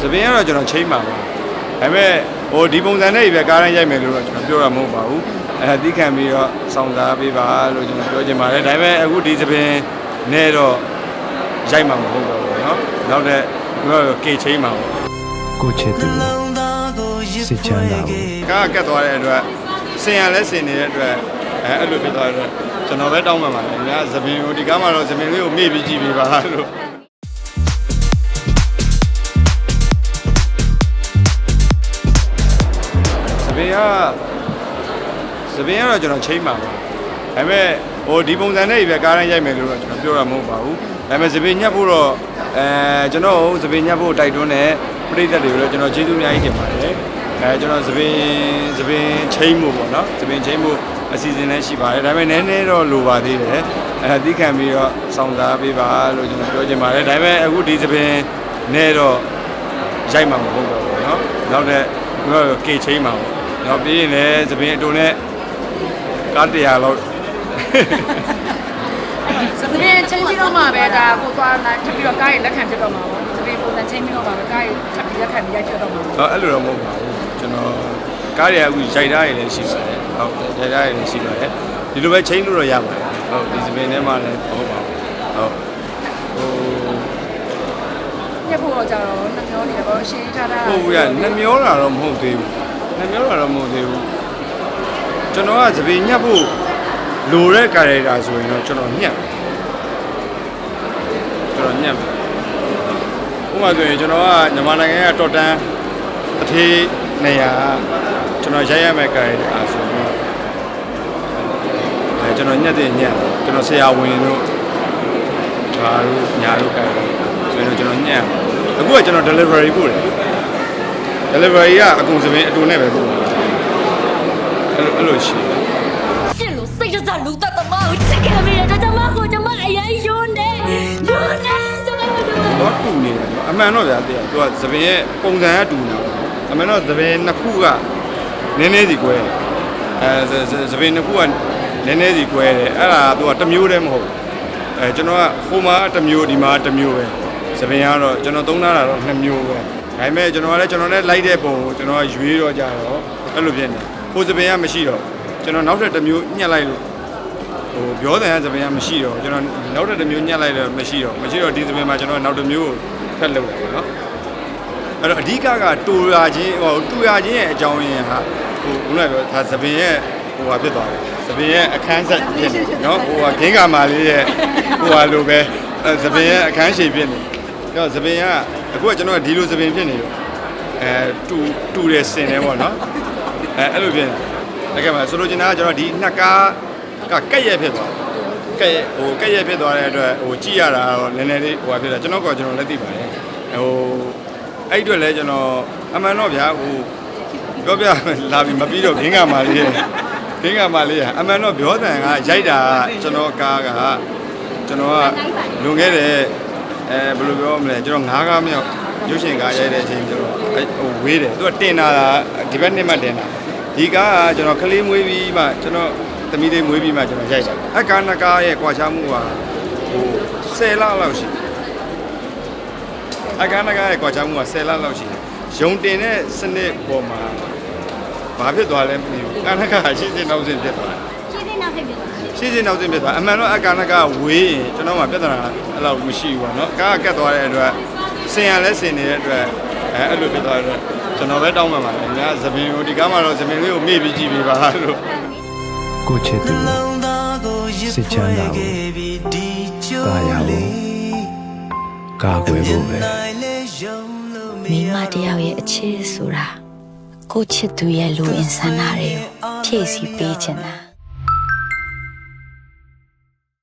သပင်ကတော့ကျွန်တော်ချိန်ပါပါဒါပေမဲ့ဟိုဒီပုံစံနဲ့ပဲကားတိုင်းရိုက်မယ်လို့တော့ကျွန်တော်ပြောရမှာမဟုတ်ပါဘူးအဲတီးခံပြီးတော့စောင့်စားပေးပါလို့ကျွန်တော်ပြောချင်ပါတယ်ဒါပေမဲ့အခုဒီသပင်နဲ့တော့ရိုက်မှာမဟုတ်ပါဘူးเนาะနောက်တဲ့ကျွန်တော်ကေချိန်ပါဘူး ကိုချစ်သူစိတ်ချမ်းသာကို ကားကကတ်သွားတဲ့အတွက်စင်ရလဲစင်နေတဲ့အတွက်အဲအဲ့လိုဖြစ်သွားတဲ့အတွက်ကျွန်တော်ပဲတောင်းပန်ပါတယ်။ညာသပင်ကိုဒီကားမှာတော့သပင်လေးကိုမေ့ပြီးကြည့်ပေးပါလို့ ပင်ကသပင်ကတော့ကျွန်တော်ချိန်ပါပါ။ဒါပေမဲ့ဟိုဒီပုံစံနဲ့ပဲကားတိုင်းရိုက်မယ်လို့တော့ကျွန်တော်ပြောရမှာမဟုတ်ပါဘူး။ဒါပေမဲ့သပင်ညက်ဖို့တော့အဲကျွန်တော်သပင်ညက်ဖို့တိုက်တွန်းတဲ့ပရိသတ်တွေကိုလည်းကျွန်တော်ကျေးဇူးအများကြီးတင်ပါတယ်။အဲကျွန်တော်သပင်သပင်ချိန်မှုပေါ့နော်သပင်ချိန်မှုအစီအစဉ်လည်းရှိပါတယ်ဒါပေမဲ့နည်းနည်းတော့လိုပါသေးတယ်အဲသိခံပြီးတော့စောင့်စားပေးပါလို့ကျွန်တော်ပြောချင်ပါတယ်ဒါပေမဲ့အခုဒီသပင်နဲ့တော့ရိုက်မှာမဟုတ်တော့ဘူးเนาะနောက်တဲ့ကျွန်တော်ကေချိန်မှာပေါ့ နောက်ပြီးရင်လည်းသပင်အတူနဲ့ကားတရားလောက်စပင်းချင်းပြီးတော့မှပဲဒါကိုသွားလာထပ်ပြီးတော့ကားရဲ့လက်ခံဖြစ်တော့မှာပေါ့စပင်းပုံစံချင်းပြီးတော့မှပဲကားရဲ့ထပ်ပြီးလက်ခံပြီးရိုက်ဖြစ်တော့မှာဟောအဲ့လိုတော့မဟုတ်ပါဘူးကျွန်တော်ကားတွေကအခုရိုက်ထားရည်လည်းရှိပါတယ်ဟုတ်တယ်ရိုက်ထားရည်လည်းရှိပါတယ်ဒီလိုပဲချိန်လို့တော့ရပါတယ်ဟုတ်ဒီသပင်ထဲမှာလည်းမဟုတ်ပါဘူးဟုတ်ဟိုညက်ဖို့တော့ကြတော့နှမျောနေတယ်ပေါ့ရှင်းထားတာဟုတ်ဘူးရနှမျောတာတော့မဟုတ်သေးဘူး နှမျောတာတော့မဟုတ်သေးဘူးကျွန်တော်ကသပင်ညက်ဖို့လိုတဲ့ကာရက်တာဆိုရင်တော့ကျွန်တော်ညက်ကျွန်တော်ညက်မယ်ဥပမာဆိုရင်ကျွန်တော်ကမြန်မာနိုင်ငံကတော်တန်အထေးနေရာကျွန်တော်ရိုက်ရမယ့်ကာရက်တာဆိုရင်တော့အဲကျွန်တော်ညက်တဲ့ညက်ကျွန်တော်ဆရာဝန်တို့ဒါတို့ညာတို့ကာရက်ဆိုရင်တော့ကျွန်တော်ညက်အခုကကျွန်တော် delivery ပို့တယ် delivery ကအကုန်စပင်းအတူနဲ့ပဲပို့တယ်အဲ့လိုအဲ့လိုရှိတယ်ရှင့်လို့စိတ်ရစလူသက်သမားကိုချစ်ခဲ့မိတယ်ဒါကြောင့်မကိုကျွန်မအရင်ယွန်းနေယွန်းနေကျွန်မတို့တော့တူနေတယ်အမှန်တော့ဗျာတဲ့သူကသပင်ရဲ့ပုံစံကတူနေတယ်အမှန်တော့သပင်နှစ်ခုကနည်းနည်းစီကွဲတယ်အဲသပင်နှစ်ခုကနည်းနည်းစီကွဲတယ်အဲ့ဒါသူကတစ်မျိုးတည်းမဟုတ်ဘူးအဲကျွန်တော်ကဟိုမှာတစ်မျိုးဒီမှာတစ်မျိုးပဲသပင်ကတော့ကျွန်တော်သုံးထားတာတော့နှစ်မျိုးပဲ ဒါပေမဲ့ကျွန်တော်ကလည်းကျွန်တော်နဲ့လိုက်တဲ့ပုံကိုကျွန်တော်ကရွေးတော့ကြတော့အဲ့လိုဖြစ်နေဟိုသပင်ကမရှိတော့ကျွန်တော်နောက်ထပ်တစ်မျိုးညှက်လိုက်လို့ဟိုပြောတယ်သပင်ကမရှိတော့ကျွန်တော်နောက်တစ်မျိုးညှက်လိုက်တော့မရှိတော့မရှိတော့ဒီသပင်မှာကျွန်တော်နောက်တစ်မျိုးကိုထပ်လုပ်တယ်ပေါ့နော်အဲ့တော့အဓိကကတူရချင်းဟိုတူရချင်းရဲ့အကြောင်းရင်းဟာဟိုခုနကပြောဒါသပင်ရဲ့ဟိုဟာဖြစ်သွားတယ်သပင်ရဲ့အခန်းဆက်ဖြစ်နေနော်ဟိုဟာဂင်းကာမာလေးရဲ့ဟိုဟာလိုပဲအဲသပင်ရဲ့အခန်းရှည်ဖြစ်နေအဲ့တော့သပင်က အခုကကျွန်တော်ကဒီလိုသပင်ဖြစ်နေတော့အဲတူတူတယ်စင်တယ်ပေါ့နော်အဲအဲ့လိုဖြစ်နေအဲ့ကမှဆိုလိုချင်တာကကျွန်တော်ဒီနှစ်ကားကကက်ရက်ဖြစ်သွားကက်ရက်ဟိုကက်ရက်ဖြစ်သွားတဲ့အတွက်ဟိုကြည့်ရတာတော့နည်းနည်းလေးဟိုဖြစ်တာကျွန်တော်ကကျွန်တော်လည်းသိပါတယ်ဟိုအဲ့အတွက်လည်းကျွန်တော်အမှန်တော့ဗျာဟိုပြောပြလာပြီမပြီးတော့ဂင်းကမာလေးရဲ့ဂင်းကမာလေးရဲ့အမှန်တော့ပြောတန်ကရိုက်တာကကျွန်တော်ကားကကျွန်တော်ကလွန်ခဲ့တဲ့ အဲဘယ်လိုပြောမလဲကျွန်တော်ငါးကားမြောက်ရုပ်ရှင်ကားရိုက်တဲ့အချိန်ကျွန်တော်အဲ့ဟိုဝေးတယ်သူကတင်တာဒီဘက်နှစ်မှတင်တာဒီကားကကျွန်တော်ကလေးမွေးပြီးမှကျွန်တော်သမီးလေးမွေးပြီးမှကျွန်တော်ရိုက်တာအကာနကာရဲ့ကွာခြားမှုကဟို10လလောက်ရှိတယ်အကာနကာရဲ့ကွာခြားမှုက10လလောက်ရှိတယ်ရုံတင်တဲ့စနစ်ပေါ်မှာဘာဖြစ်သွားလဲမသိဘူးအကာနကာရှင်းရှင်းနောက်စင်ဖြစ်သွားတယ်ရှင်း နေနောက်ဖြစ်ပြီရှင်းရှင်းနောက်စင်ဖြစ်သွားအမှန်တော့အကာနကာဝေးရင်ကျွန်တော်မှပြဿနာအဲ့လောက်မရှိဘူးပေါ့နော်ကားကကတ်သွားတဲ့အတွက်စင်ရလဲစင်နေတဲ့အတွက်အဲအဲ့လိုဖြစ်သွားတဲ့အတွက်ကျွန်တော်ပဲတောင်းပန်ပါတယ်ညာသပင်ကိုဒီကားမှာတော့သပင်လေးကိုမေ့ပြီးကြည့်ပေးပါလို့ကိုချစ်သူစိတ်ချမ်းသာကိုကာယာကိုကာကွယ်ဖို့ပဲမိမတယောက်ရဲ့အချစ်ဆိုတာကိုချစ်သူရဲ့လူအင်ဆန္ဒတွေကိုဖြည့်ဆည်းပေးချင်တာ